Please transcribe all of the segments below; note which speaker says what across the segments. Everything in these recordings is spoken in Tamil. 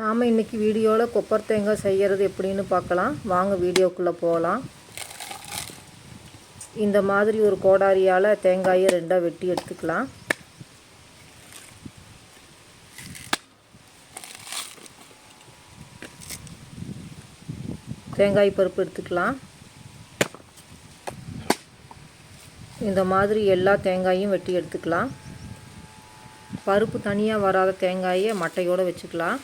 Speaker 1: நாம் இன்றைக்கி வீடியோவில் கொப்பர் தேங்காய் செய்கிறது எப்படின்னு பார்க்கலாம். வாங்க வீடியோக்குள்ளே போகலாம் இந்த மாதிரி ஒரு கோடாரியால் தேங்காயை ரெண்டாக வெட்டி எடுத்துக்கலாம். தேங்காய் பருப்பு எடுத்துக்கலாம். இந்த மாதிரி எல்லா தேங்காயும் வெட்டி எடுத்துக்கலாம். பருப்பு தனியாக வராத தேங்காயை மட்டையோடு வச்சுக்கலாம்.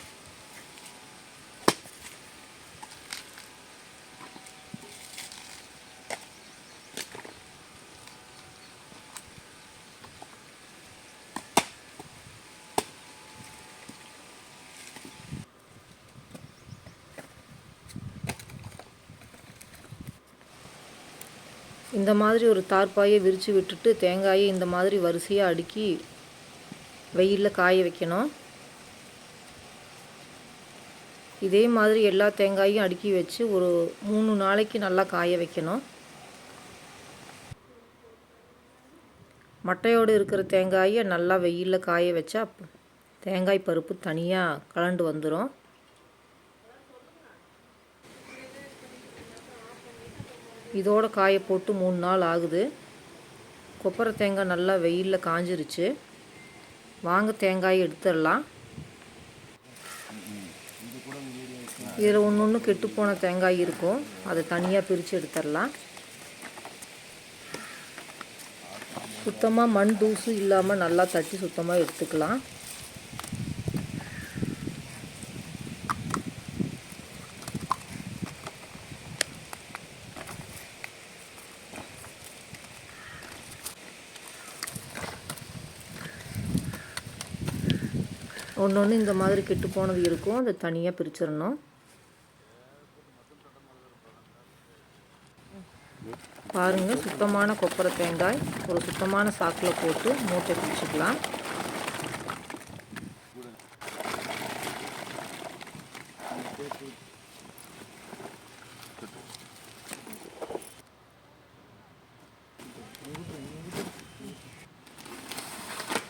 Speaker 1: இந்த மாதிரி ஒரு தார்ப்பாயை விரித்து விட்டுட்டு தேங்காயை இந்த மாதிரி வரிசையாக அடுக்கி வெயிலில் காய வைக்கணும். இதே மாதிரி எல்லா தேங்காயும் அடுக்கி வச்சு ஒரு மூணு நாளைக்கு நல்லா காய வைக்கணும். மட்டையோடு இருக்கிற தேங்காயை நல்லா வெயிலில் காய வச்சா தேங்காய் பருப்பு தனியாக கலண்டு வந்துடும் இதோட காய போட்டு மூணு நாள் ஆகுது. கொப்பரை தேங்காய் நல்லா வெயிலில் காஞ்சிருச்சு. வாங்க தேங்காய் எடுத்துடலாம். இதில் ஒன்று ஒன்று கெட்டுப்போன தேங்காய் இருக்கும். அதை தனியாக பிரித்து எடுத்துடலாம். சுத்தமாக மண் தூசு இல்லாமல் நல்லா தட்டி சுத்தமாக எடுத்துக்கலாம். ஒன்று ஒன்று இந்த மாதிரி கெட்டு போனது இருக்கும். அதை தனியாக பிரிச்சிடணும் பாருங்கள் சுத்தமான கொப்பரை தேங்காய். ஒரு சுத்தமான சாக்கில் போட்டு மூட்டை பிடிச்சிக்கலாம்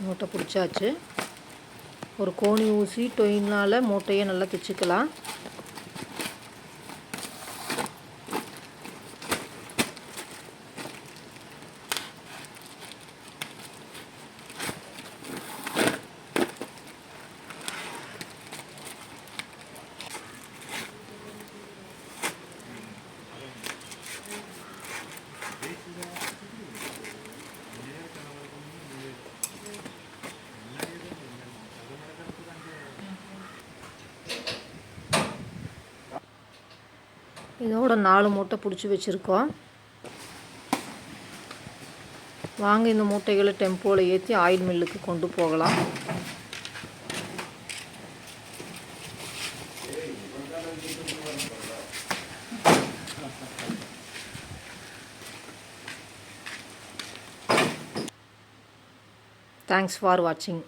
Speaker 1: மூட்டை பிடிச்சாச்சு ஒரு கோணி ஊசி டொயினால் மூட்டையை நல்லா தைச்சிக்கலாம் இதோட நாலு மூட்டை பிடிச்சி வச்சுருக்கோம். வாங்க இந்த மூட்டைகளை டெம்போவில் ஏற்றி ஆயில் மில்லுக்கு கொண்டு போகலாம். தேங்க்ஸ் ஃபார் வாட்சிங்